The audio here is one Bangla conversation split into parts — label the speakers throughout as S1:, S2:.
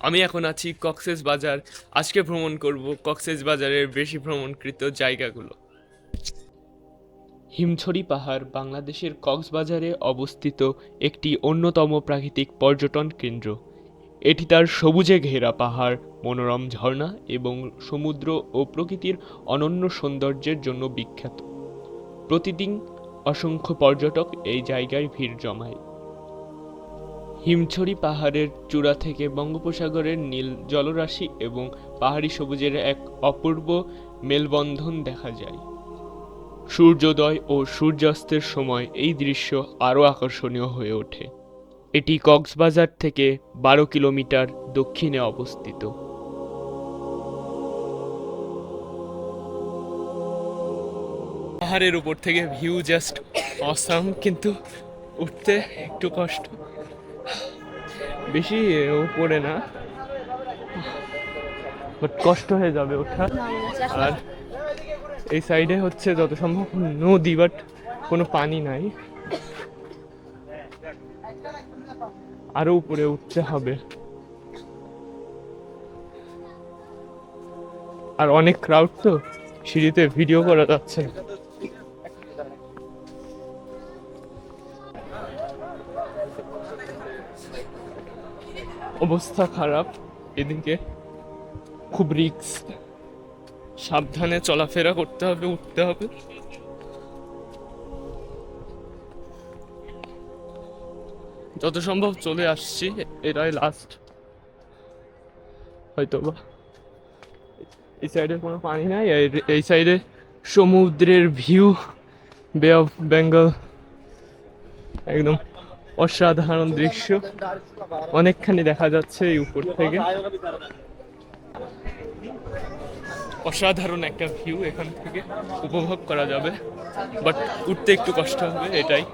S1: আমি এখন আছি কক্সেস বাজার। আজকে ভ্রমণ করব কক্সেস বাজারের বেশি ভ্রমণকৃত জায়গাগুলো। হিমছড়ি পাহাড় বাংলাদেশের কক্সবাজারে অবস্থিত একটি অন্যতম প্রাকৃতিক পর্যটন কেন্দ্র। এটি তার সবুজে ঘেরা পাহাড়, মনোরম ঝর্ণা এবং সমুদ্র ও প্রকৃতির অনন্য সৌন্দর্যের জন্য বিখ্যাত। প্রতিদিন অসংখ্য পর্যটক এই জায়গায় ভিড় জমায়। হিমছড়ি পাহাড়ের চূড়া থেকে বঙ্গোপসাগরের নীল জলরাশি এবং পাহাড়ি সবুজের এক অপূর্ব মেলবন্ধন দেখা যায়। সূর্যোদয় ও সূর্যাস্তের সময় এই দৃশ্য আরও আকর্ষণীয় হয়ে ওঠে। এটি কক্সবাজার থেকে বারো কিলোমিটার দক্ষিণে অবস্থিত। পাহাড়ের উপর থেকে ভিউ জাস্ট অসাম, কিন্তু উঠতে একটু কষ্ট। বেশি উপরে না। বাট কষ্ট হয়ে যাবে ওঠা। আর এই সাইডে হচ্ছে যত সম্ভব নদী বাট কোনো পানি নাই। আরও উপরে উঠতে হবে। আর অনেক ক্রাউড তো সিঁড়িতে ভিডিও করা যাচ্ছে। অবস্থা খারাপ। এদিকে খুব রিক্স সাবধানে চলাফেরা করতে হবে, উঠতে হবে। যত সম্ভব চলে আসছি এটাই লাস্ট হয়তো বা এই সাইডে কোনো পানি নাই এই সাইডে সমুদ্রের ভিউ বে অফ বেঙ্গল একদম অসাধারণ দৃশ্য। অনেকখানি দেখা যাচ্ছে এই উপর থেকে। অসাধারণ একটা ভিউ এখান থেকে উপভোগ করা যাবে। বাট উঠতে একটু কষ্ট হবে, এটাই।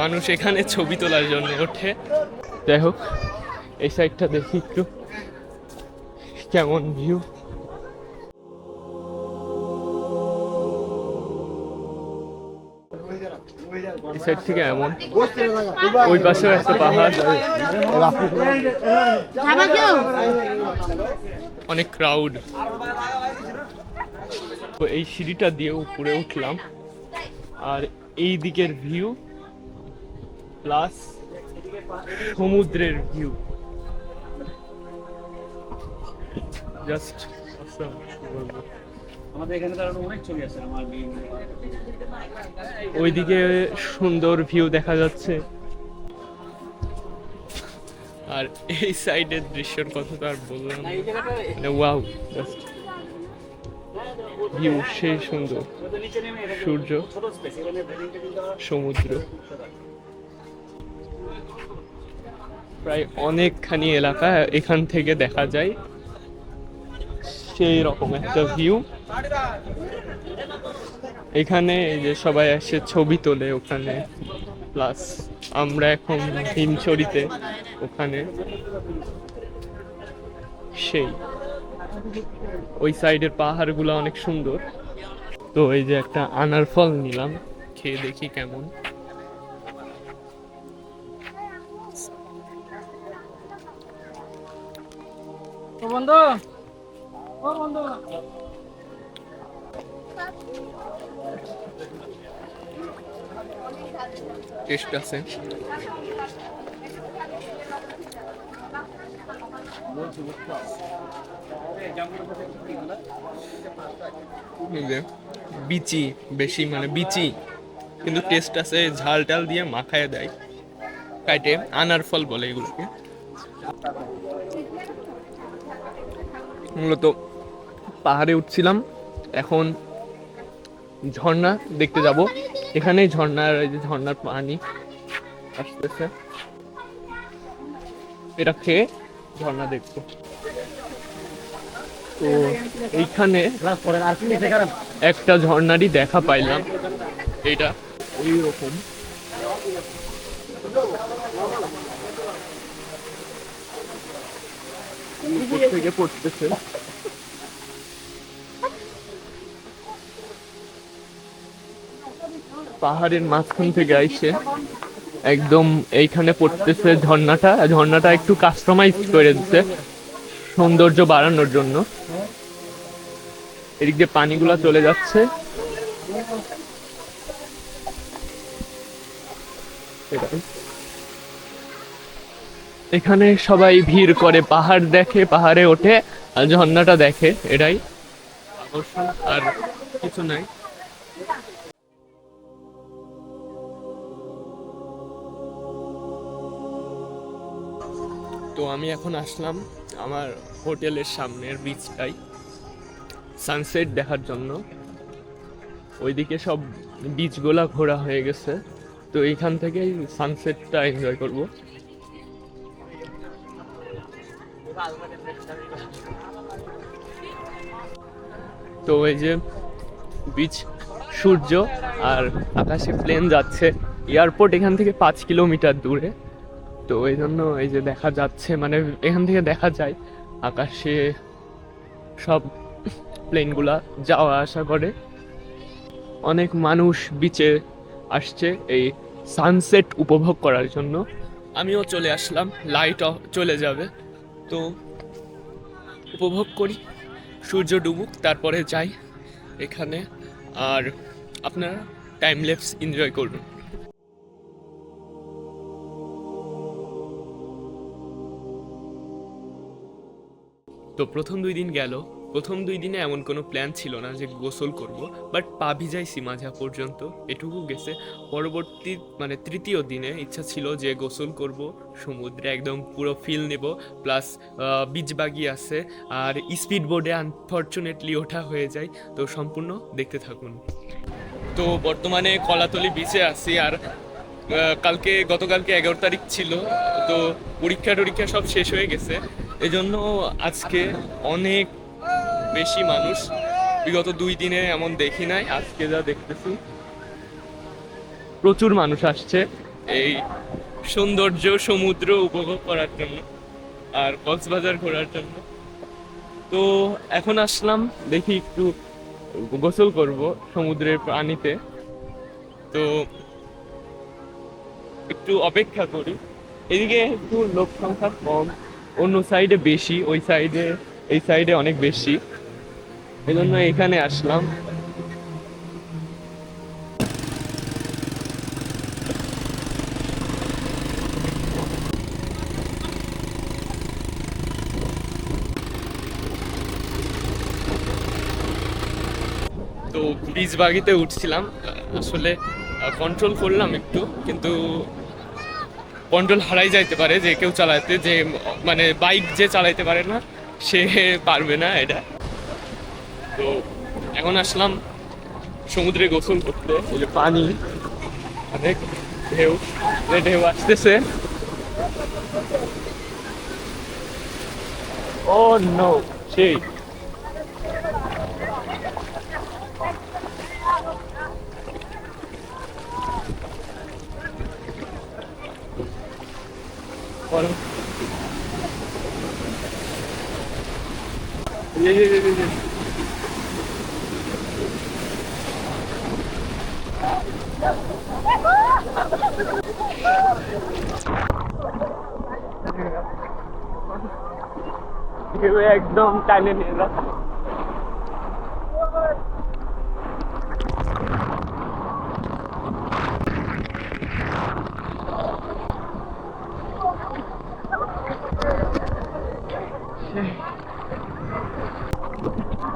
S1: মানুষ এখানে ছবি তোলার জন্য ওঠে। যাই হোক, এই সাইডটা দেখি একটু। কেমন ভিউ এই সাইড থেকে এমন ওই পাশেও একটা পাহাড় অনেক ক্রাউড তো এই সিঁড়িটা দিয়ে উপরে উঠলাম। আর এই দিকের ভিউ প্লাস সমুদ্রের ভিউ জাস্ট
S2: আমাদের এখানে তার অনেক ছবি আছে আমার
S1: ওইদিকে সুন্দর ভিউ দেখা যাচ্ছে। আর এই সাইডের দৃশ্যের কথা তো আর বললাম ওয়াও জাস্ট ভিউ সেই সুন্দর। সূর্য সমুদ্র। প্রায় অনেকখানি এলাকা এখান থেকে দেখা যায়। সেই রকম একটা ভিউ এখানে এই যে সবাই আসে ছবি তোলে ওখানে। প্লাস আমরা এখন হিমছড়িতে ওখানে। সেই। ওই সাইডের পাহাড়গুলো অনেক সুন্দর। তো এই যে একটা আনার ফল নিলাম, খেয়ে দেখি কেমন।
S2: বন্ধু
S1: টেস্ট আছে। বিচি, বেশি মানে বিচি। কিন্তু টেস্ট আছে, ঝাল টাল দিয়ে মাখায় দেয়। কাইটে আনার ফল বলে এগুলোকে। মূলত পাহাড়ে উঠছিলাম। এখন ঝর্ণা দেখতে যাব। এখানে ঝর্ণার, এই যে ঝর্ণার পানি আসতেছে। এটা খেয়ে ঝর্ণা দেখব। তো এইখানে একটা ঝর্ণারই দেখা পাইলাম। এইটা ওই রকম থেকে পড়তেছে। পাহাড়ের মাঝখান থেকে আইসে একদম এইখানে পড়তেছে ঝর্ণাটা ঝর্ণাটা একটু কাস্টমাইজ করে দিচ্ছে সৌন্দর্য বাড়ানোর জন্য। এদিক দিয়ে পানিগুলা চলে যাচ্ছে। এখানে সবাই ভিড় করে, পাহাড় দেখে, পাহাড়ে ওঠে, আর ঝর্ণাটা দেখে, এটাই। আর কিছু নাই। তো আমি এখন আসলাম আমার হোটেলের সামনের বিচটাই সানসেট দেখার জন্য। ওইদিকে সব বিচগুলা ঘোরা হয়ে গেছে, তো এইখান থেকেই সানসেটটা এনজয় করব। তো এই যে বিচ সূর্য আর আকাশে প্লেন যাচ্ছে এয়ারপোর্ট এখান থেকে পাঁচ কিলোমিটার দূরে। তো এই জন্য এই যে দেখা যাচ্ছে মানে এখান থেকে দেখা যায় আকাশে সব প্লেনগুলা যাওয়া আসা করে। অনেক মানুষ বিচে আসছে এই সানসেট উপভোগ করার জন্য। আমিও চলে আসলাম লাইট চলে যাবে। তো উপভোগ করি, সূর্য ডুবুক, তারপরে যাই এখানে। আর আপনারা টাইম লেপস এনজয় করুন। তো প্রথম দুই দিন গেল। প্রথম দুই দিনে এমন কোনো প্ল্যান ছিল না যে গোসল করব বাট পা ভিজাইছি মাঝা পর্যন্ত, এটুকু গেছে। পরবর্তী মানে তৃতীয় দিনে ইচ্ছা ছিল যে গোসল করব, সমুদ্রে একদম পুরো ফিল নেব প্লাস বিচ বাগি আছে, আর স্পিড বোর্ডে আনফর্চুনেটলি ওঠা হয়ে যায়। তো সম্পূর্ণ দেখতে থাকুন। তো বর্তমানে কলাতলি বিচে আছি, আর কালকে, গতকালকে এগারো তারিখ ছিল, তো পরীক্ষা টরীক্ষা সব শেষ হয়ে গেছে। এজন্য আজকে অনেক বেশি মানুষ। বিগত দুই দিনে এমন দেখি নাই, আজকে যা দেখতেছি। প্রচুর মানুষ আসছে এই সৌন্দর্য সমুদ্র উপভোগ করার জন্য আর কক্সবাজার ঘোরার জন্য। তো এখন আসলাম, দেখি একটু গোসল করব সমুদ্রের পানিতে। তো একটু অপেক্ষা করি। এদিকে একটু লোক সংখ্যা কম। অন্য সাইডে বেশি, ওই সাইডে এই সাইডে অনেক বেশি। এই জন্য এখানে আসলাম। তো বাগিতে উঠছিলাম। আসলে কন্ট্রোল করলাম একটু, কিন্তু কন্ট্রোল হারাই যাইতে পারে যে কেউ চালাতে, যে মানে বাইক যে চালাইতে পারে না, সে পারবে না এটা। তো এখন আসলাম সমুদ্রে গোসল করতে। এই যে পানি, অনেক ঢেউ ঢেউ আসতেছে। ও নো সেই। বলো এই, এই, এই, এই, এই। ঢেউ একদম টানে নিয়ে যাচ্ছে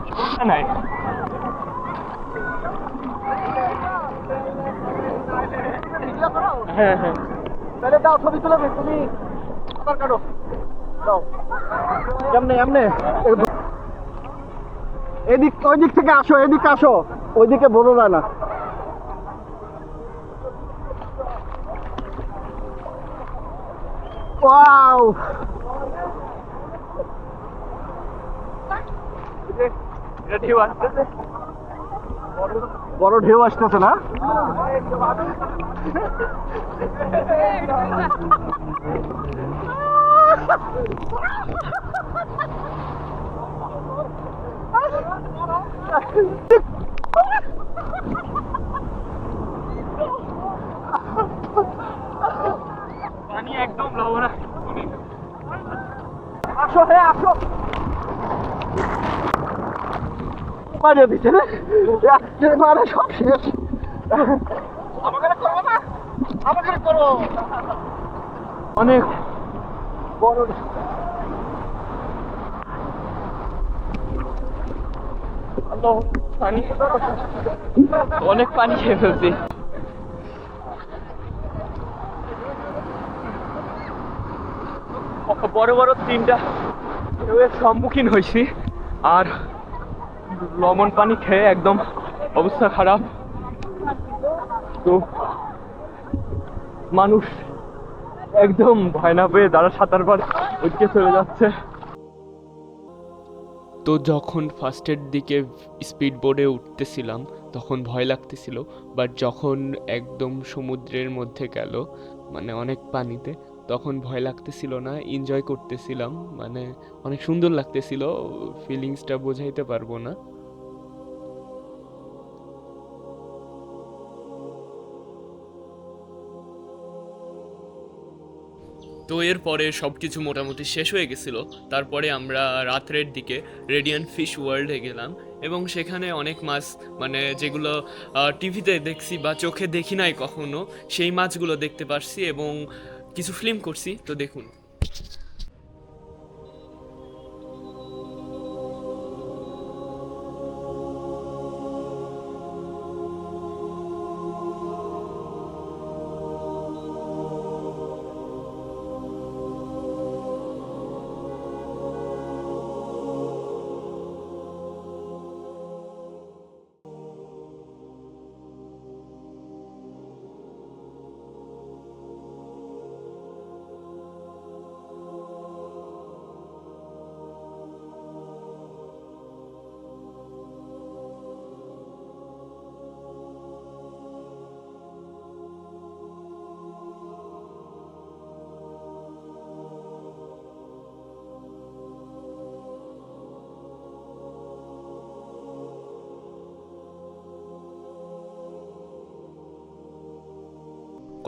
S1: সমস্যা নাই হ্যাঁ হ্যাঁ।
S2: তাহলে দাও ছবি তুলে তুমি আবার কাটো দাও। এমনে এমনে এদিক ওই দিক থেকে আসো এদিকে আসো। ওইদিকে বলো না না। ওয়াও।
S1: আসতেছে
S2: बड़ो ढे आसते ना पानी एकदम लवना आसो है आसो শেষ। আমাকে করব না। আমাকে করব। অনেক বড় অনেক পানি খেয়ে ফেলছি। বড় বড় তিনটা সম্মুখীন হয়েছি। আর লবণ পানি খেয়ে একদম অবস্থা খারাপ। তো মানুষ একদম ভয় না পেয়ে যারা সাঁতার পারে ওইদিকে চলে যাচ্ছে।
S1: তো যখন ফার্স্টের দিকে স্পিড বোর্ডে উঠতেছিলাম, তখন ভয় লাগতেছিল বাট যখন একদম সমুদ্রের মধ্যে গেল মানে অনেক পানিতে তখন ভয় লাগতেছিল না এনজয় করতেছিলাম মানে অনেক সুন্দর লাগতেছিল ফিলিংসটা বোঝাইতে পারব না। তো এরপরে সব কিছু মোটামুটি শেষ হয়ে গেছিল। তারপরে আমরা রাত্রের দিকে রেডিয়ান্ট ফিশ ওয়ার্ল্ডে গেলাম এবং সেখানে অনেক মাছ মানে যেগুলো টিভিতে দেখছি বা চোখে দেখি নাই কখনো, সেই মাছগুলো দেখতে পারছি এবং কিছু ফিল্ম করছি তো দেখুন।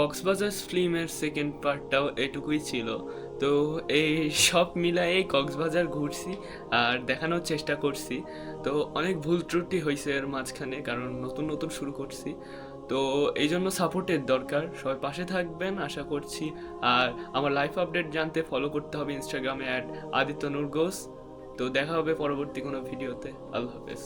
S1: কক্সবাজার ফিল্মের সেকেন্ড পার্টটাও এটুকুই ছিল। তো এই সব মিলায়ে কক্সবাজার ঘুরছি আর দেখানোর চেষ্টা করছি। তো অনেক ভুল ত্রুটি হয়েছে এর মাঝখানে, কারণ নতুন নতুন শুরু করছি। তো এই জন্য সাপোর্টের দরকার, সবাই পাশে থাকবেন আশা করছি। আর আমার লাইফ আপডেট জানতে ফলো করতে হবে ইনস্টাগ্রামে অ্যাড আদিত্য নুরগোস। তো দেখা হবে পরবর্তী কোনো ভিডিওতে আল্লাহ হাফেজ।